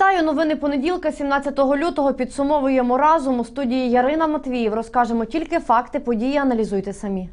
Вітаю! Новини понеділка, 17 лютого. Підсумовуємо разом у студії Ярина Матвіїв. Розкажемо тільки факти події. Аналізуйте самі.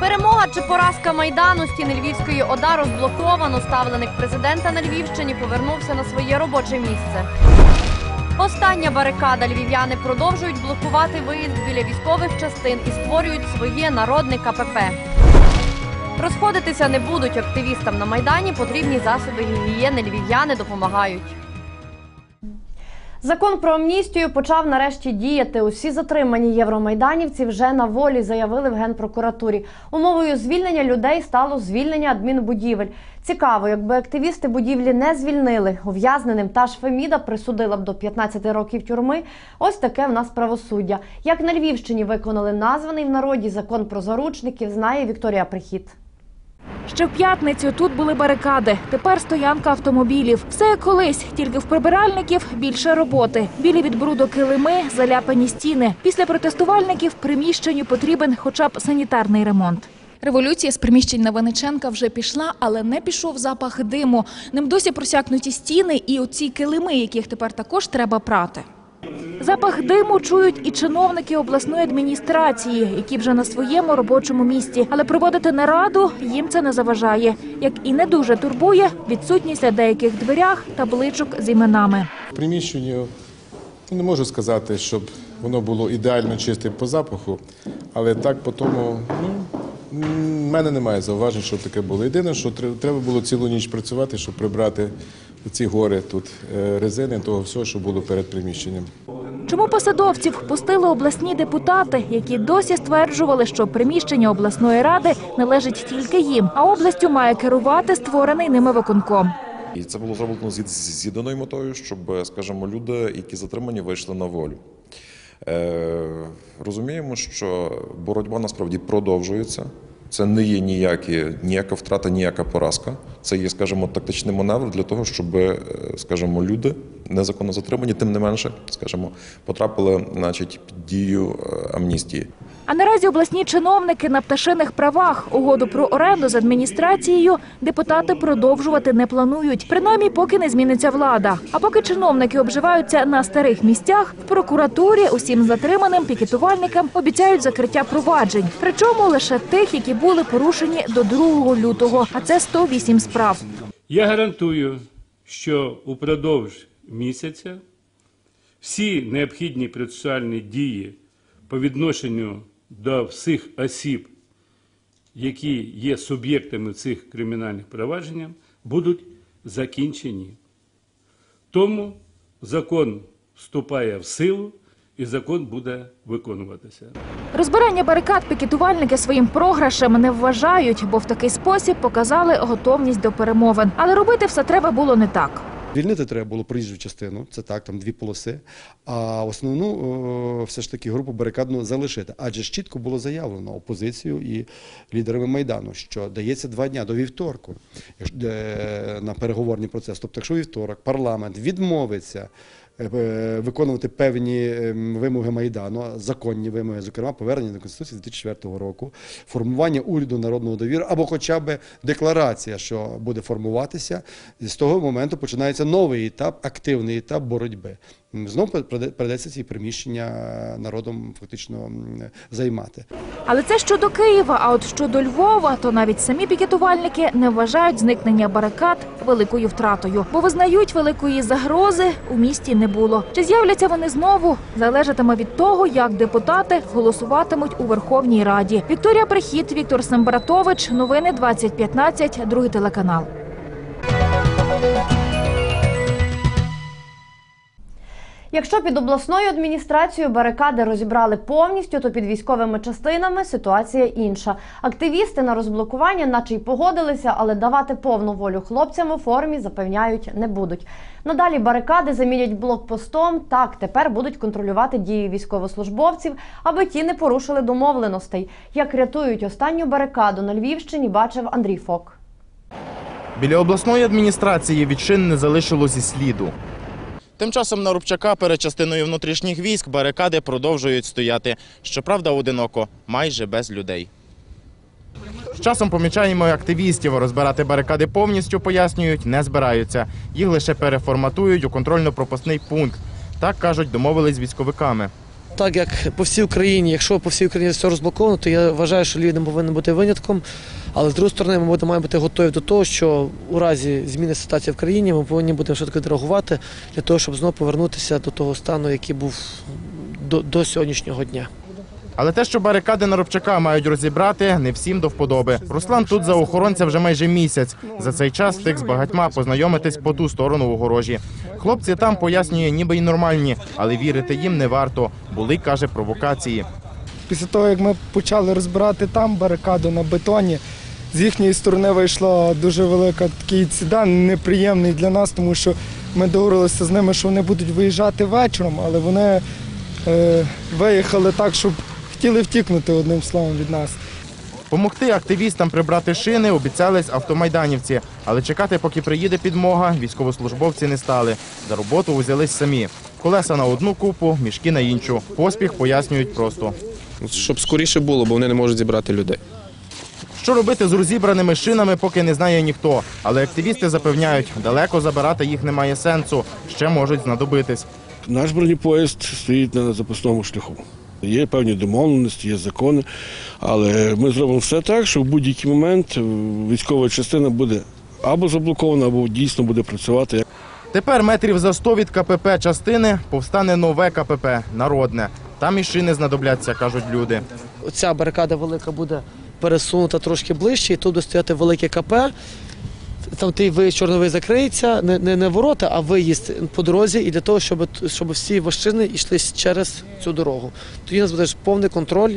Перемога чи поразка майдану стіни Львівської ОДА розблоковано. Ставленик президента на Львівщині повернувся на своє робоче місце. Остання барикада львів'яни продовжують блокувати виїзд біля військових частин і створюють своє народне КПП. Розходитися не будуть активістам на майдані. Потрібні засоби гігієни. Львів'яни допомагають. Закон про амністію почав нарешті діяти. Усі затримані євромайданівці вже на волі, заявили в генпрокуратурі. Умовою звільнення людей стало звільнення адмінбудівель. Цікаво, якби активісти будівлі не звільнили, ув'язненим та ж Феміда присудила б до 15 років тюрми. Ось таке в нас правосуддя. Як на Львівщині виконали названий в народі закон про заручників, знає Вікторія Прихід. Ще в п'ятницю тут були барикади. Тепер стоянка автомобілів. Все як колись, тільки в прибиральників більше роботи. Білі від бруду килими, заляпані стіни. Після протестувальників приміщенню потрібен хоча б санітарний ремонт. Революція з приміщень на Вениченка вже пішла, але не пішов запах диму. Ним досі просякнуті стіни і оці килими, яких тепер також треба прати. Запах диму чують і чиновники обласної адміністрації, які вже на своєму робочому місці. Але проводити нараду їм це не заважає. Як і не дуже турбує відсутність на деяких дверях табличок з іменами. В ну, не можу сказати, щоб воно було ідеально чистим по запаху, але так по тому, ну, мене немає зауважень, щоб таке було. Єдине, що треба було цілу ніч працювати, щоб прибрати ці гори тут е, резини, того всього, що було перед приміщенням. Чому посадовців впустили обласні депутати, які досі стверджували, що приміщення обласної ради належить тільки їм, а областю має керувати створений ними виконком. І це було зроблено з єдиною метою, щоб, скажімо, люди, які затримані, вийшли на волю. Е, розуміємо, що боротьба насправді продовжується. Це не є ніякі, ніяка втрата, ніяка поразка. Це є, скажімо, тактичний маневр для того, щоб, е, скажімо, люди незаконно затримані, тим не менше, скажімо, потрапили, значить, під дію е, амністії. А наразі обласні чиновники на пташиних правах угоду про оренду з адміністрацією депутати продовжувати не планують, принаймні поки не зміниться влада. А поки чиновники обживаються на старих місцях, в прокуратурі усім затриманим пікетувальникам обіцяють закриття проваджень. Причому лише тих, які були порушені до 2 лютого, а це 108 справ. Я гарантую, що упродовж місяця всі необхідні процесуальні дії по відношенню до всіх осіб, які є суб'єктами цих кримінальних проваджень, будуть закінчені. Тому закон вступає в силу і закон буде виконуватися. Розбирання барикад пікетувальники своїм програшем не вважають, бо в такий спосіб показали готовність до перемовин. Але робити все треба було не так. Звільнити треба було проїжджу частину, це так, там дві полоси. А основну все ж таки групу барикадну залишити. Адже ж чітко було заявлено опозицію і лідерами майдану, що дається два дня до вівторку е, на переговорний процес. Тобто, якщо вівторок парламент відмовиться. Е, е, Виконувати певні ем, вимоги майдану, законні вимоги, зокрема повернення до конституції 2004 року, формування уряду народного довіру, або хоча б декларація, що буде формуватися. З того моменту починається новий етап, активний етап боротьби. Знову придеться ці приміщення народом фактично займати. Але це щодо Києва. А от щодо Львова, то навіть самі пікетувальники не вважають зникнення барикад великою втратою, бо визнають великої загрози у місті не було. Чи з'являться вони знову? Залежатиме від того, як депутати голосуватимуть у Верховній Раді. Вікторія Прихід, Віктор Сембратович. Новини 2015, другий телеканал. Якщо під обласною адміністрацією барикади розібрали повністю, то під військовими частинами ситуація інша. Активісти на розблокування, наче й погодилися, але давати повну волю хлопцям у формі запевняють не будуть. Надалі барикади замінять блокпостом. Так тепер будуть контролювати дії військовослужбовців, аби ті не порушили домовленостей. Як рятують останню барикаду на Львівщині, бачив Андрій Фок. Біля обласної адміністрації від шин не залишилось і сліду. Тим часом на Рубчака перед частиною внутрішніх військ барикади продовжують стояти. Щоправда, одиноко, майже без людей. З часом помічаємо активістів. Розбирати барикади повністю пояснюють, не збираються. Їх лише переформатують у контрольно-пропускний пункт. Так кажуть, домовились з військовиками. Так як по всій Україні, якщо по всій Україні все розблоковано, то я вважаю, що Львів не повинен бути винятком. Але з другої сторони, ми маємо бути готові до того, що у разі зміни ситуації в країні ми повинні будемо швидко реагувати для того, щоб знову повернутися до того стану, який був до, до сьогоднішнього дня. Але те, що барикади на Рубчака мають розібрати, не всім до вподоби. Руслан тут за охоронця вже майже місяць. За цей час встиг з багатьма познайомитись по ту сторону огорожі. Хлопці там пояснює, ніби й нормальні, але вірити їм не варто. Були, каже, провокації. Після того, як ми почали розбирати там барикаду на бетоні, з їхньої сторони вийшла дуже велика такий інцидент, неприємний для нас, тому що ми договорилися з ними, що вони будуть виїжджати вечором, але вони е, виїхали так, щоб хотіли втікнути одним словом від нас. Помогти активістам прибрати шини обіцялись автомайданівці, але чекати, поки приїде підмога, військовослужбовці не стали. За роботу узялись самі. Колеса на одну купу, мішки на іншу. Поспіх пояснюють просто. щоб скоріше було, бо вони не можуть зібрати людей. Що робити з розібраними шинами, поки не знає ніхто. Але активісти запевняють, далеко забирати їх немає сенсу, ще можуть знадобитись. Наш бронепоїзд стоїть на запасному шляху. Є певні домовленості, є закони, але ми зробимо все так, що в будь-який момент е, військова частина буде або заблокована, або дійсно буде працювати. Тепер метрів за 100 від КПП частини повстане нове КПП народне. Там і шини знадобляться, кажуть люди. Оця барикада велика буде пересунута трошки ближче, і тут буде стояти велике КП. Там той виїзд чорновий закриється, не, не, не ворота, а виїзд по дорозі, і для того, щоб, щоб всі машини йшли через цю дорогу. Тоді у нас буде повний контроль.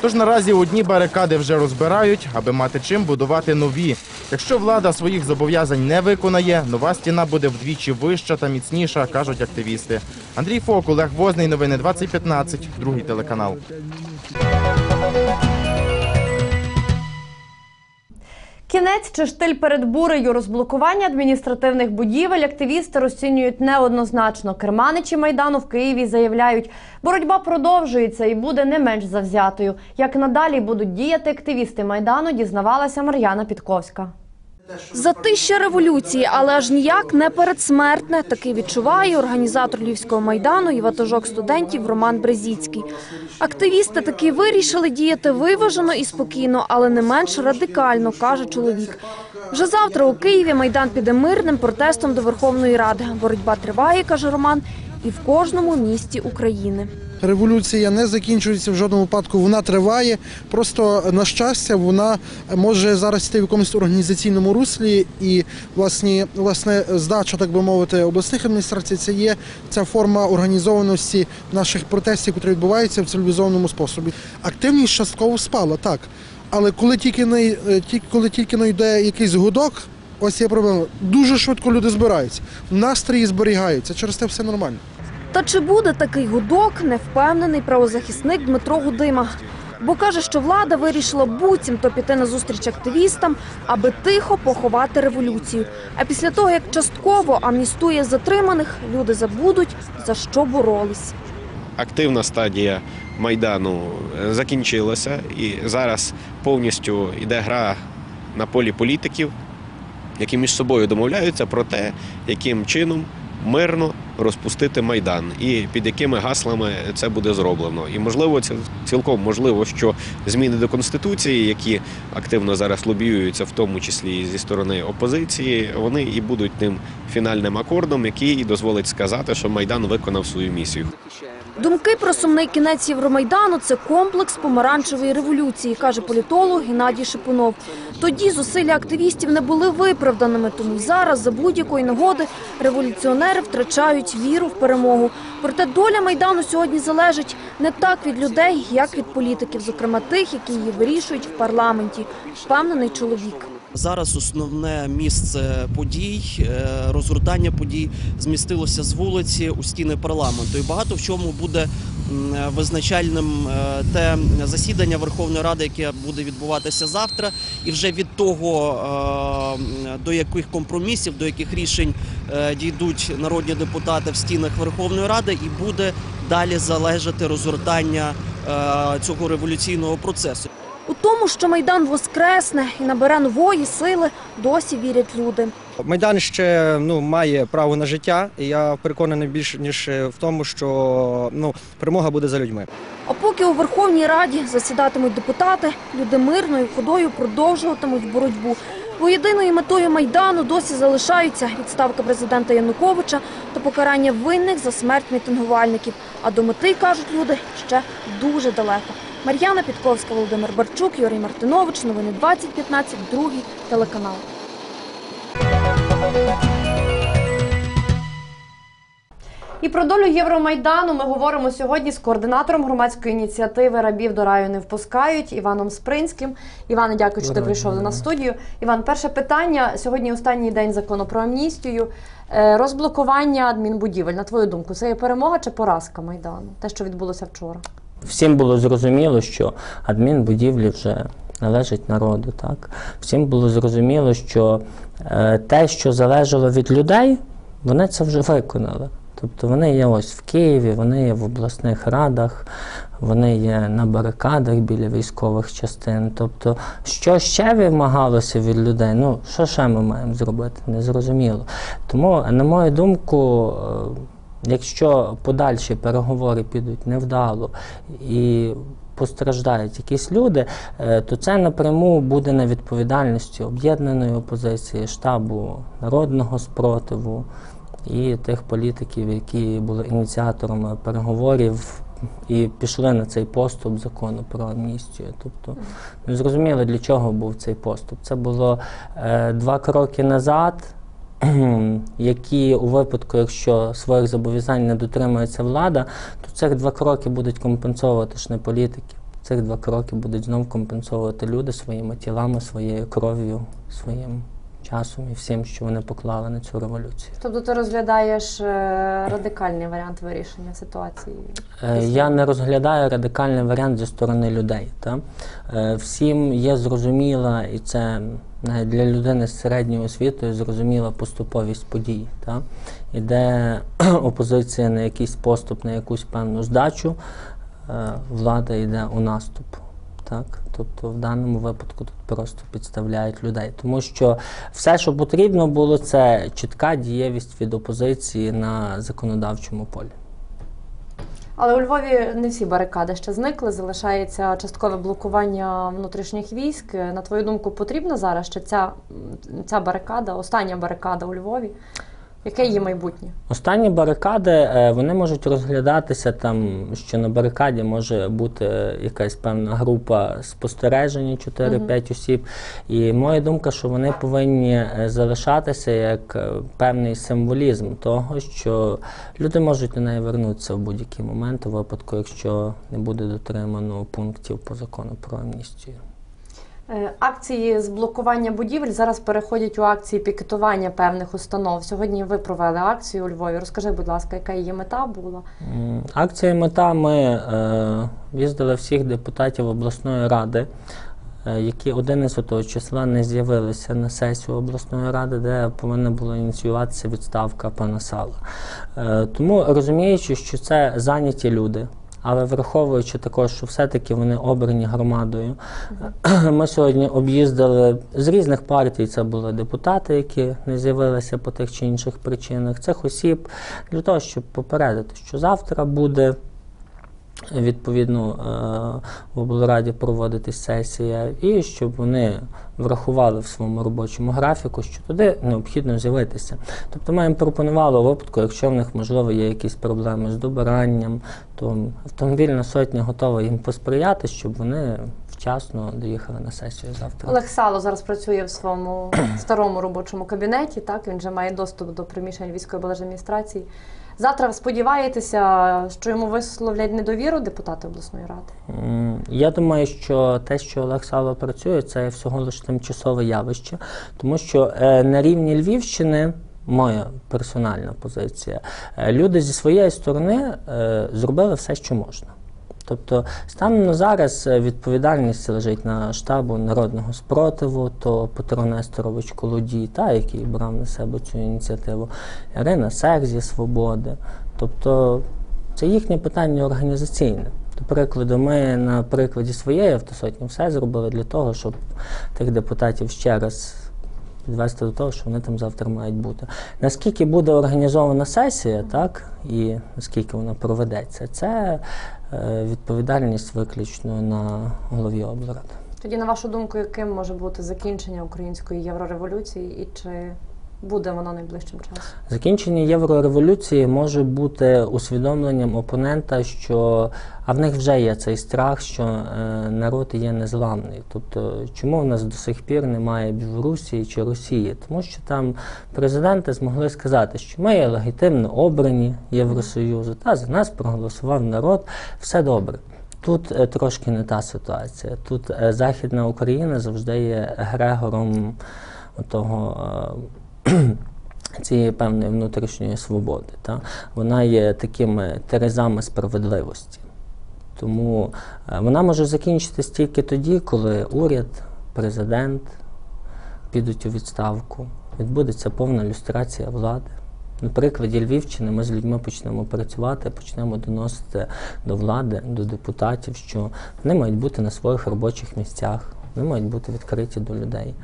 Тож наразі одні барикади вже розбирають, аби мати чим будувати нові. Якщо влада своїх зобов'язань не виконає, нова стіна буде вдвічі вища та міцніша, кажуть активісти. Андрій Фок, Олег Возний, новини 2015, другий телеканал. Кінець чи штиль перед бурею розблокування адміністративних будівель активісти розцінюють неоднозначно. Керманичі майдану в Києві заявляють, боротьба продовжується і буде не менш завзятою. Як надалі будуть діяти активісти майдану, дізнавалася Мар'яна Підковська. Затища революції, але аж ніяк не передсмертне. Таки відчуває організатор Львівського майдану і ватажок студентів Роман Брезіцький. Активісти таки вирішили діяти виважено і спокійно, але не менш радикально, каже чоловік. Вже завтра у Києві майдан піде мирним протестом до Верховної Ради. Боротьба триває, каже Роман, і в кожному місті України. Революція не закінчується в жодному випадку. Вона триває. Просто на щастя, вона може зараз йти в якомусь організаційному руслі, і власне, власне здача, так би мовити, обласних адміністрацій це є ця форма організованості наших протестів, які відбуваються в цивілізованому способі. Активність частково спала, так. Але коли тільки не е, коли тільки не йде якийсь гудок, ось є проблема. Дуже швидко люди збираються. Настрої зберігаються. Через те все нормально. Та чи буде такий гудок, не впевнений правозахисник Дмитро Гудима. Бо каже, що влада вирішила буцімто піти на зустріч активістам, аби тихо поховати революцію. А після того, як частково амністує затриманих, люди забудуть за що боролись. Активна стадія майдану е, закінчилася, і зараз повністю йде гра на полі політиків, які між собою домовляються про те, яким чином мирно розпустити майдан і під якими гаслами це буде зроблено. І можливо, це цілком можливо, що зміни до конституції, які активно зараз лобіюються, в тому числі зі сторони опозиції, вони і будуть тим фінальним акордом, який дозволить сказати, що майдан виконав свою місію. Думки про сумний кінець Євромайдану – це комплекс помаранчевої революції, каже політолог Геннадій Шипунов. Тоді зусилля активістів не були виправданими, тому зараз за будь-якої нагоди революціонери втрачають віру в перемогу. Проте доля Майдану сьогодні залежить не так від людей, як від політиків, зокрема тих, які її вирішують в парламенті, впевнений чоловік. Зараз основне місце подій, е, розгортання подій змістилося з вулиці у стіни парламенту. І багато в чому буде визначальним е, те засідання Верховної Ради, яке буде відбуватися завтра, і вже від того, е, до яких компромісів, до яких рішень дійдуть народні депутати в стінах Верховної Ради, і буде далі залежати розгортання цього революційного процесу. У тому, що Майдан воскресне і набере нової сили, досі вірять люди. Майдан ще ну, має право на життя, і я переконаний більше ніж в тому, що ну, перемога буде за людьми. А поки у Верховній Раді засідатимуть депутати, люди мирною ходою продовжуватимуть боротьбу. Бо єдиною метою Майдану досі залишаються відставка президента Януковича та покарання винних за смерть мітингувальників. А до мети, кажуть люди, ще дуже далеко. Мар'яна Підковська, Володимир Барчук, Юрій Мартинович. Новини 2015, другий телеканал. І про долю Євромайдану ми говоримо сьогодні з координатором громадської ініціативи Рабів до раю не впускають Іваном Спринським. Іване, дякую, що ти прийшов до нас студію. Іван, перше питання. Сьогодні останній день закону про амністію. Е, Розблокування адмінбудівель. На твою думку, це є перемога чи поразка Майдану? Те, що відбулося вчора. Всім було зрозуміло, що адмінбудівлі вже належать народу. Так? Всім було зрозуміло, що е, те, що залежало від людей, вони це вже виконали. Тобто вони є ось в Києві, вони є в обласних радах, вони є на барикадах біля військових частин. Тобто, що ще вимагалося від людей? Ну, що ще ми маємо зробити? Незрозуміло. Тому, на мою думку, е, якщо подальші переговори підуть невдало і постраждають якісь люди, е, то це напряму буде на відповідальності об'єднаної опозиції, штабу народного спротиву і тих політиків, які були ініціаторами переговорів і пішли на цей поступ закону про амністію. Тобто не зрозуміло, для чого був цей поступ. Це було е, два кроки назад. Які у випадку, якщо своїх зобов'язань не дотримується влада, то цих два кроки будуть компенсовувати ж не політики. Цих два кроки будуть знов компенсовувати люди своїми тілами, своєю кров'ю, своїм часом і всім, що вони поклали на цю революцію. Тобто ти розглядаєш е, радикальний варіант вирішення ситуації? Е, Я не розглядаю радикальний варіант зі сторони людей. Та? Е, Всім є зрозуміла, і це для людини з середньою освітою зрозуміла поступовість подій. Та? Іде опозиція на якийсь поступ, на якусь певну здачу, е, влада йде у наступ. Так? Тобто в даному випадку тут просто підставляють людей. Тому що все, що потрібно було, це чітка дієвість від опозиції на законодавчому полі. Але у Львові не всі барикади ще зникли. Залишається часткове блокування внутрішніх військ. На твою думку, потрібна зараз ще ця, ця барикада, остання барикада у Львові? Яке її майбутнє? Останні барикади е, вони можуть розглядатися там, що на барикаді може бути якась певна група спостереження, 4-5 осіб. І моя думка, що вони повинні е, залишатися як е, певний символізм того, що люди можуть до неї вернутися в будь-який момент, у випадку, якщо не буде дотримано пунктів по закону про амністію. Е, Акції з блокування будівель зараз переходять у акції пікетування певних установ. Сьогодні ви провели акцію у Львові. Розкажи, будь ласка, яка її мета була? Акція мета. Ми е, їздили всіх депутатів обласної ради, е, які 11 числа не з'явилися на сесію обласної ради, де повинна була ініціюватися відставка пана Сала. Е, тому розуміючи, що це зайняті люди. Але враховуючи також, що все-таки вони обрані громадою, ми сьогодні об'їздили з різних партій. Це були депутати, які не з'явилися по тих чи інших причинах. Цих осіб для того, щоб попередити, що завтра буде. Відповідно, е, в облраді проводитись сесія, і щоб вони врахували в своєму робочому графіку, що туди необхідно з'явитися. Тобто ми їм пропонували випадку, якщо в них можливо є якісь проблеми з добиранням, то автомобільна сотня готова їм посприяти, щоб вони вчасно доїхали на сесію завтра. Олег Сало зараз працює в своєму старому робочому кабінеті. Так він вже має доступ до приміщень військової облдержадміністрації. Завтра сподіваєтеся, що йому висловлять недовіру депутати обласної ради? Я думаю, що те, що Олег Сало працює, це всього лише тимчасове явище, тому що е, на рівні Львівщини. Моя персональна позиція. е, Люди зі своєї сторони е, зробили все, що можна. Тобто, станом на зараз е, відповідальність лежить на штабу народного спротиву, то Петро Несторович Колодій, та, який брав на себе цю ініціативу, Ірина Сек зі Свободи. Тобто, це їхнє питання організаційне. До прикладу, ми на прикладі своєї автосотні все зробили для того, щоб тих депутатів ще раз підвести до того, що вони там завтра мають бути. Наскільки буде організована сесія, так, і наскільки вона проведеться, це е, відповідальність виключно на голові облради. Тоді, на вашу думку, яким може бути закінчення української єврореволюції і чи буде воно найближчим часом? Закінчення єврореволюції може бути усвідомленням опонента, що а в них вже є цей страх, що е, народ є незламний. Тобто, чому в нас до сих пір немає Білорусі чи Росії? Тому що там президенти змогли сказати, що ми є легітимно обрані Євросоюзу, та за нас проголосував народ, все добре. Тут е, трошки не та ситуація. Тут е, Західна Україна завжди є грегором того. Цієї певної внутрішньої свободи. Та? Вона є такими терезами справедливості. Тому е, вона може закінчитись тільки тоді, коли уряд, президент підуть у відставку, відбудеться повна люстрація влади. На прикладі Львівщини ми з людьми почнемо працювати, почнемо доносити до влади, до депутатів, що вони мають бути на своїх робочих місцях, вони мають бути відкриті до людей.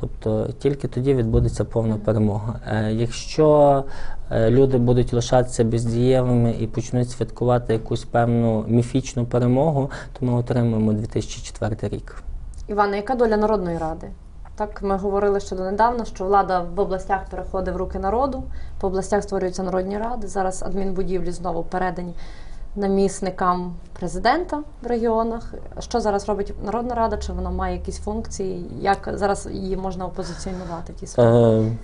Тобто тільки тоді відбудеться повна перемога. Е, якщо е, люди будуть лишатися бездієвими і почнуть святкувати якусь певну міфічну перемогу, то ми отримаємо 2004 рік. Івана, яка доля Народної ради? Так, ми говорили ще донедавна, що влада в областях переходить в руки народу, по областях створюються народні ради. Зараз адмінбудівлі знову передані намісникам президента в регіонах. Що зараз робить Народна Рада? Чи вона має якісь функції? Як зараз її можна опозиціонувати в тій? Е,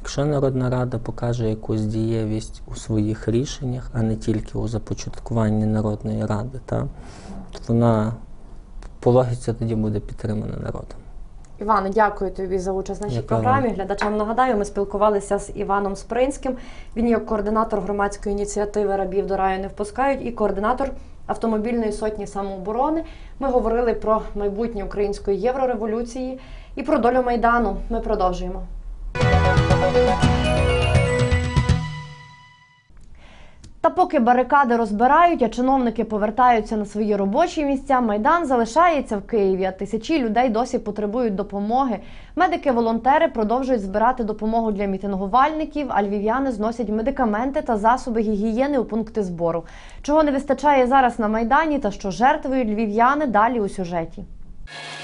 якщо Народна Рада покаже якусь дієвість у своїх рішеннях, а не тільки у започаткуванні Народної Ради, та, то вона по логіці тоді буде підтримана народом. Іване, дякую тобі за участь в нашій Дякую програмі. Глядачам нагадаю, ми спілкувалися з Іваном Спринським. Він є координатор громадської ініціативи Рабів до раю не впускають і координатор автомобільної сотні самооборони. Ми говорили про майбутнє української єврореволюції і про долю майдану. Ми продовжуємо. Та поки барикади розбирають, а чиновники повертаються на свої робочі місця, майдан залишається в Києві. А тисячі людей досі потребують допомоги. Медики-волонтери продовжують збирати допомогу для мітингувальників, а львів'яни зносять медикаменти та засоби гігієни у пункти збору. Чого не вистачає зараз на майдані, та що жертвують львів'яни далі у сюжеті.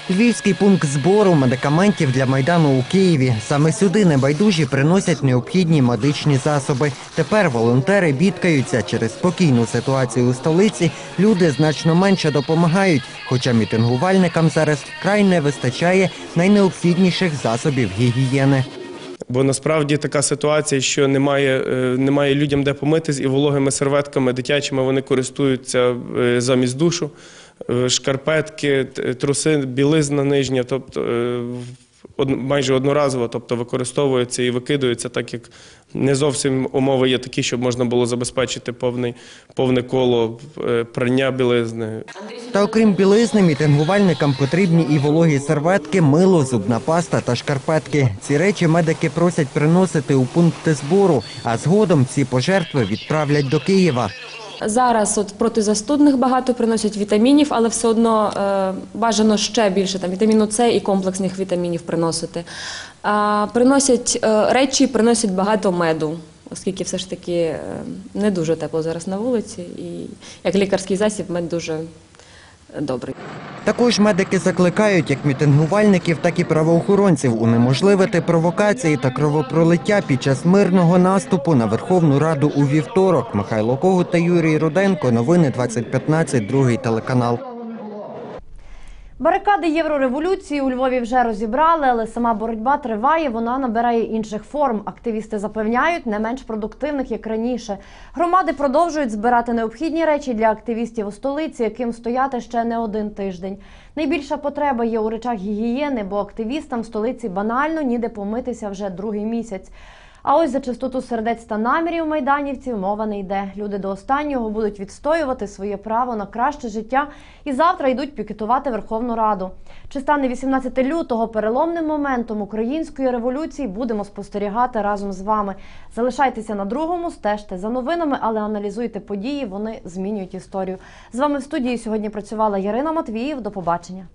Львівський пункт збору медикаментів для майдану у Києві. Саме сюди небайдужі приносять необхідні медичні засоби. Тепер волонтери бідкаються через спокійну ситуацію у столиці. Люди значно менше допомагають, хоча мітингувальникам зараз вкрай не вистачає найнеобхідніших засобів гігієни. Бо насправді така ситуація, що немає, е, немає людям де помитись, і вологими серветками дитячими вони користуються е, замість душу. Е, Шкарпетки, труси, білизна нижня, тобто е, майже одноразово, тобто використовуються і викидаються, так як не зовсім умови є такі, щоб можна було забезпечити повний, повне коло е, прання білизни. Та окрім білизни, мітингувальникам потрібні і вологі серветки, мило, зубна паста та шкарпетки. Ці речі медики просять приносити у пункти збору, а згодом ці пожертви відправлять до Києва. Зараз от протизастудних багато приносять вітамінів, але все одно е, бажано ще більше там вітаміну С і комплексних вітамінів приносити. А, приносять е, речі, приносять багато меду, оскільки все ж таки е, не дуже тепло зараз на вулиці, і як лікарський засіб мед дуже добрий. Також медики закликають як мітингувальників, так і правоохоронців унеможливити провокації та кровопролиття під час мирного наступу на Верховну Раду у вівторок. Михайло Когут та Юрій Руденко. Новини 2015, другий телеканал. Барикади єврореволюції у Львові вже розібрали, але сама боротьба триває. Вона набирає інших форм. Активісти запевняють, не менш продуктивних як раніше. Громади продовжують збирати необхідні речі для активістів у столиці, яким стояти ще не один тиждень. Найбільша потреба є у речах гігієни, бо активістам в столиці банально ніде помитися вже другий місяць. А ось за чистоту сердець та намірів майданівців мова не йде. Люди до останнього будуть відстоювати своє право на краще життя і завтра йдуть пікетувати Верховну Раду. Чи стане 18 лютого переломним моментом української революції? Будемо спостерігати разом з вами. Залишайтеся на другому, стежте за новинами, але аналізуйте події. Вони змінюють історію. З вами в студії сьогодні працювала Ярина Матвіїв. До побачення.